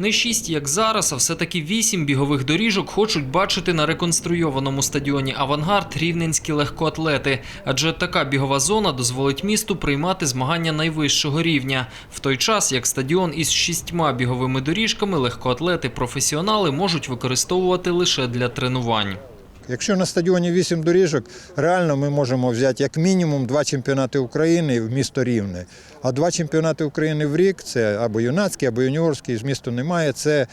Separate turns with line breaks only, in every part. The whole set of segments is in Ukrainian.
Не шість, як зараз, а все-таки вісім бігових доріжок хочуть бачити на реконструйованому стадіоні Авангард рівненські легкоатлети. Адже така бігова зона дозволить місту приймати змагання найвищого рівня. В той час, як стадіон із шістьма біговими доріжками, легкоатлети-професіонали можуть використовувати лише для тренувань.
Якщо на стадіоні 8 доріжок, реально ми можемо взяти як мінімум два чемпіонати України в місто Рівне. А два чемпіонати України в рік це або юнацький, або юніорський, з місту немає. Це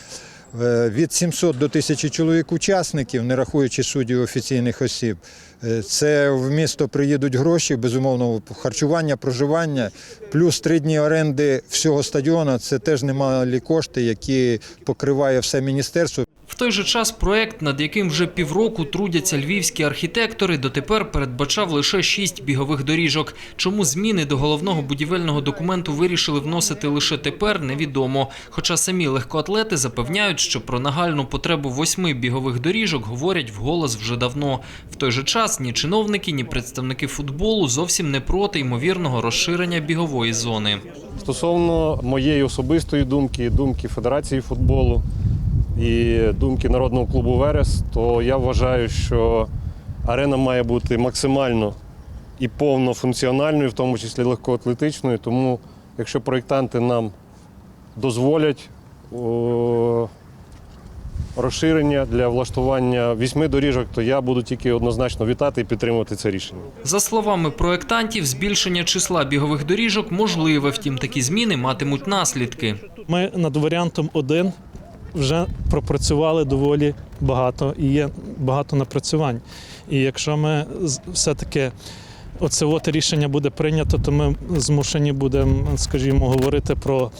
е, від 700 до 1000 чоловік учасників, не рахуючи суддів офіційних осіб. Е, Це в місто приїдуть гроші, безумовно, харчування, проживання, плюс три дні оренди всього стадіону. Це теж немалі кошти, які покриває все міністерство.
Той же час проект, над яким вже півроку трудяться львівські архітектори, дотепер передбачав лише шість бігових доріжок. Чому зміни до головного будівельного документу вирішили вносити лише тепер, невідомо. Хоча самі легкоатлети запевняють, що про нагальну потребу восьми бігових доріжок говорять вголос вже давно. В той же час ні чиновники, ні представники футболу зовсім не проти ймовірного розширення бігової зони.
Стосовно моєї особистої думки, думки Федерації футболу і думки народного клубу Верес, то я вважаю, що арена має бути максимально і повно функціональною, в тому числі легкоатлетичною. Тому, якщо проєктанти нам дозволять о, розширення для влаштування вісьми доріжок, то я буду тільки однозначно вітати і підтримувати це рішення.
За словами проєктантів, збільшення числа бігових доріжок можливе, втім такі зміни матимуть наслідки.
Ми над варіантом 1 вже пропрацювали доволі багато і є багато напрацювань. І якщо ми все-таки оце от рішення буде прийнято, то ми змушені будемо, скажімо, говорити про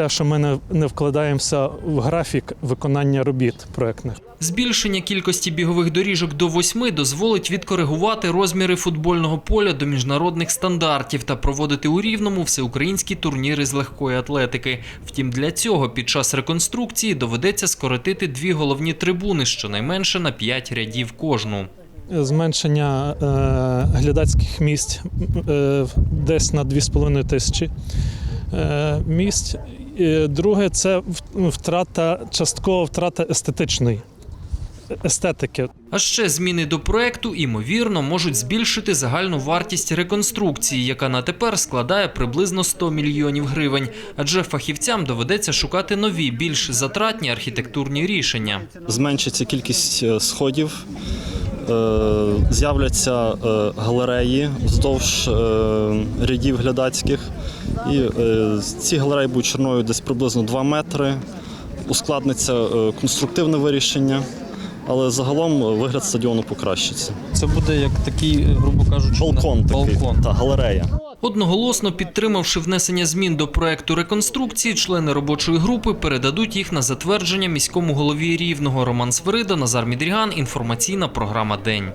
те, що ми не, не вкладаємося в графік виконання робіт проектних.
Збільшення кількості бігових доріжок до восьми дозволить відкоригувати розміри футбольного поля до міжнародних стандартів та проводити у рівному всеукраїнські турніри з легкої атлетики. Втім, для цього під час реконструкції доведеться скоротити дві головні трибуни, щонайменше на п'ять рядів кожну.
Зменшення е, глядацьких місць е, десь на 2,5 тисячі е, місць. І друге, це втрата, часткова втрата естетичної естетики.
А ще зміни до проекту, імовірно, можуть збільшити загальну вартість реконструкції, яка на тепер складає приблизно 100 мільйонів гривень. Адже фахівцям доведеться шукати нові, більш затратні архітектурні рішення.
зменшиться кількість е, сходів, е, з'являться е, галереї вздовж рядів глядацьких. І е, ці галереї будуть шириною десь приблизно 2 метри. Ускладниться е, конструктивне вирішення, але загалом е, вигляд стадіону покращиться.
Це буде як такий, грубо кажучи,
Балкон такий,
балкон.
та галерея.
Одноголосно підтримавши внесення змін до проекту реконструкції, члени робочої групи передадуть їх на затвердження міському голові рівного Роман Свирида, Назар Мідріган. Інформаційна програма День.